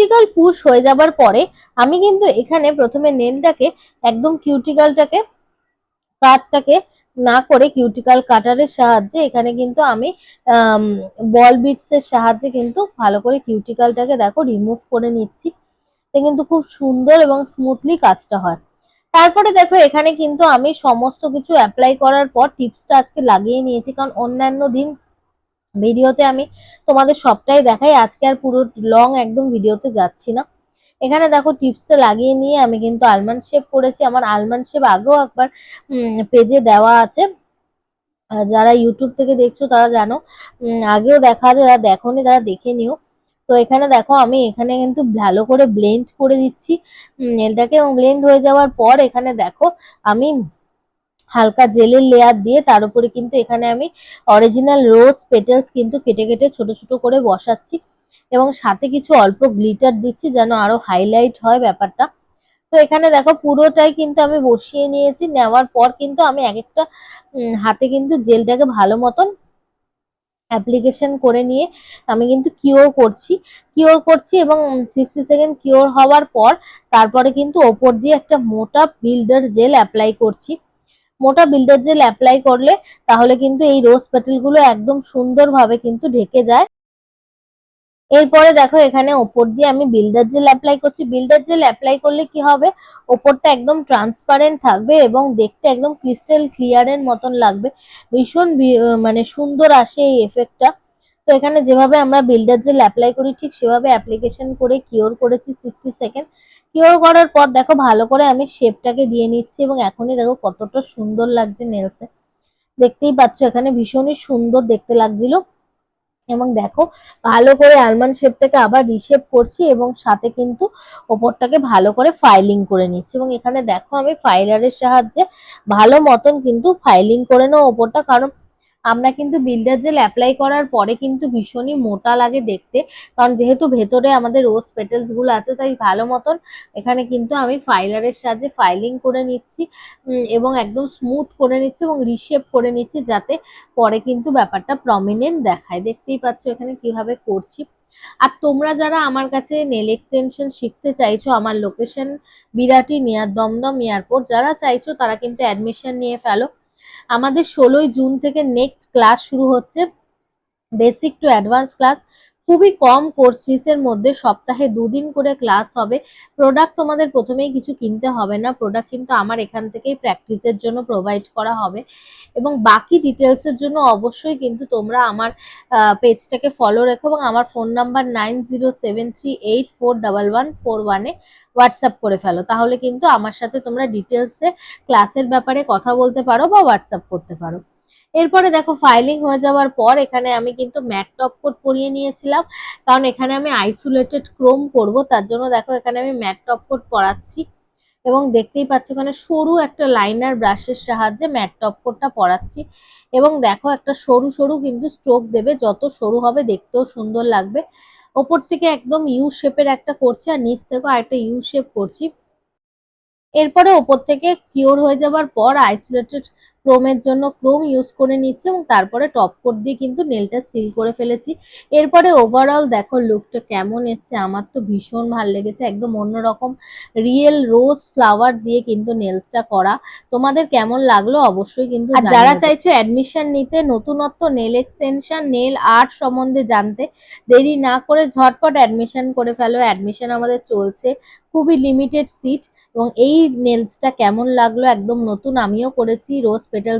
Cuticle push হয়ে যাবার পরে আমি কিন্তু এখানে প্রথমে নেলটাকে একদম কিউটিক্যালটাকে কাটটাকে না করে কিউটিক্যাল কাটারের সাহায্যে এখানে কিন্তু আমি বল বিটস এর সাহায্যে কিন্তু ভালো করে কিউটিকালটাকে দেখো রিমুভ করে নিচ্ছি। এটা কিন্তু খুব সুন্দর এবং স্মুথলি কাজটা হয়। তারপরে দেখো এখানে কিন্তু আমি সমস্ত কিছু অ্যাপ্লাই করার পর টিপসটা আজকে লাগিয়ে নিয়েছি। কারণ অন্যান্য দিন ভিডিওতে আমি তোমাদের সবটাই দেখাই। আজকে আর পুরো লং একদম ভিডিওতে যাচ্ছি না। এখানে দেখো টিপসটা লাগিয়ে নিয়ে আমি কিন্তু আলমন্ড শেপ করেছি। আমার আলমন্ড শেপ আগেও একবার পেজে দেওয়া আছে। যারা ইউটিউব থেকে দেখছ তারা জানো আগেও দেখা যারা দেখোনি তারা দেখে নিও। তো এখানে দেখো আমি এখানে কিন্তু ভালো করে ব্লেন্ড করে দিচ্ছি। এবং ব্লেন্ড হয়ে যাওয়ার পর এখানে দেখো আমি হালকা জেলের লেয়ার দিয়ে তার উপরে কিন্তু এখানে আমি অরিজিনাল রোজ পেটেলস কিন্তু কেটে কেটে ছোট ছোট করে বসাচ্ছি এবং সাথে কিছু অল্প গ্লিটার দিচ্ছি যেন আরও হাইলাইট হয় ব্যাপারটা। তো এখানে দেখো পুরোটাই কিন্তু আমি বসিয়ে নিয়েছি, নেওয়ার পর কিন্তু আমি এক একটা হাতে কিন্তু জেলটাকে ভালো মতন অ্যাপ্লিকেশন করে নিয়ে আমি কিন্তু কিওর করছি। কিওর করছি এবং সিক্সটি সেকেন্ড কিওর হওয়ার পর তারপরে কিন্তু ওপর দিয়ে একটা মোটা বিল্ডার জেল অ্যাপ্লাই করছি। মোটা বিল্ডার জেল অ্যাপ্লাই করলে, তাহলে কিন্তু এই রোজ পেটেলগুলো একদম সুন্দরভাবে কিন্তু ঢেকে যায়। এরপরে দেখো এখানে ওপর দিয়ে আমি বিল্ডার জেল অ্যাপ্লাই করছি। বিল্ডার জেল অ্যাপ্লাই করলে কি হবে? ওপরটা একদম ট্রান্সপারেন্ট থাকবে এবং দেখতে একদম ক্রিস্টাল ক্লিয়ারের মতন লাগবে। ভীষণ মানে সুন্দর আসে এই এফেক্টটা তো এখানে যেভাবে আমরা বিল্ডার জেল অ্যাপ্লাই করি, ঠিক সেভাবে অ্যাপ্লিকেশন করে কিওর করেছি সিক্সটি সেকেন্ড কিওর করার পর দেখো ভালো করে আমি শেপটাকে দিয়ে নিচ্ছি এবং এখনই দেখো কতটা সুন্দর লাগছে নেলসে দেখতেই পাচ্ছ এখানে ভীষণই সুন্দর দেখতে লাগছিল। এবং দেখো ভালো করে আলমন্ড শেপটাকে আবার রিশেপ করছি এবং সাথে কিন্তু ওপরটাকে ভালো করে ফাইলিং করে নিচ্ছি। এবং এখানে দেখো আমি ফাইলারের সাহায্যে ভালো মতন কিন্তু ফাইলিং করে নেব ওপরটা। কারণ আমরা কিন্তু বিল্ডার জেল অ্যাপ্লাই করার পরে কিন্তু ভীষণই মোটা লাগে দেখতে। কারণ যেহেতু ভেতরে আমাদের রোজ পেটেলসগুলো আছে, তাই ভালো মতন এখানে কিন্তু আমি ফাইলারের সাহায্যে ফাইলিং করে নিচ্ছি এবং একদম স্মুথ করে নিচ্ছি এবং রিশেপ করে নিচ্ছি যাতে পরে কিন্তু ব্যাপারটা প্রমিনেন্ট দেখায়। দেখতেই পাচ্ছ এখানে কীভাবে করছি। আর তোমরা যারা আমার কাছে নেল এক্সটেনশন শিখতে চাইছো, আমার location Birati, near Dum Dum airport যারা চাইছো তারা কিন্তু অ্যাডমিশন নিয়ে ফেলো। আমাদের ষোলোই জুন থেকে নেক্সট ক্লাস শুরু হচ্ছে বেসিক টু অ্যাডভান্স ক্লাস খুবই কম কোর্স ফিসের মধ্যে সপ্তাহে দুদিন করে ক্লাস হবে। প্রোডাক্ট তোমাদের প্রথমেই কিছু কিনতে হবে না। প্রোডাক্ট কিন্তু আমার এখান থেকেই প্র্যাকটিসের জন্য প্রোভাইড করা হবে। এবং বাকি ডিটেলসের জন্য অবশ্যই কিন্তু তোমরা আমার পেজটাকে ফলো রেখো এবং আমার phone number nine zero seven three eight four double one four WhatsApp করে ফেলো। তাহলে কিন্তু আমার সাথে তোমরা ডিটেলসে ক্লাসের ব্যাপারে কথা বলতে পারো বা হোয়াটসঅ্যাপ করতে পারো। এরপরে দেখো ফাইলিং হয়ে যাওয়ার পর এখানে আমি কিন্তু ম্যাট টপ কোট পরিয়ে নিয়েছিলাম। কারণ এখানে আমি আইসোলেটেড ক্রোম করব, তার জন্য দেখো এখানে আমি ম্যাট টপ কোট পরাচ্ছি। এবং দেখতেই পাচ্ছ এখানে সরু একটা লাইনার ব্রাশের সাহায্যে ম্যাট টপ কোটটা পরাচ্ছি। এবং দেখো একটা সরু সরু কিন্তু স্ট্রোক দেবে, যত সরু হবে দেখতেও সুন্দর লাগবে। ওপর থেকে একদম ইউ শেপের একটা করছি, আর নিচ থেকেও আরেকটা ইউ শেপ করছি। এরপরে ওপর থেকে কিওর হয়ে যাবার পর আইসোলেটেড ক্রোমের জন্য ক্রোম ইউজ করে নিচ্ছি এবং তারপরে টপ কোট দিয়ে কিন্তু নেলটা সিল করে ফেলেছি। এরপরে ওভারঅল দেখো লুকটা কেমন এসছে আমার তো ভীষণ ভালো লেগেছে একদম অন্যরকম রিয়েল রোজ ফ্লাওয়ার দিয়ে কিন্তু নেলসটা করা। তোমাদের কেমন লাগল অবশ্যই কিন্তু আর যারা চাইছো অ্যাডমিশন নিতে নতুনত্ব নেল এক্সটেনশন নেল আর্ট সম্বন্ধে জানতে দেরি না করে ঝটপট অ্যাডমিশন করে ফেলো। অ্যাডমিশন আমাদের চলছে। খুবই লিমিটেড সিট এবং এই নেলসটা কেমন লাগল একদম নতুন আমিও করেছি রোজ পেটাল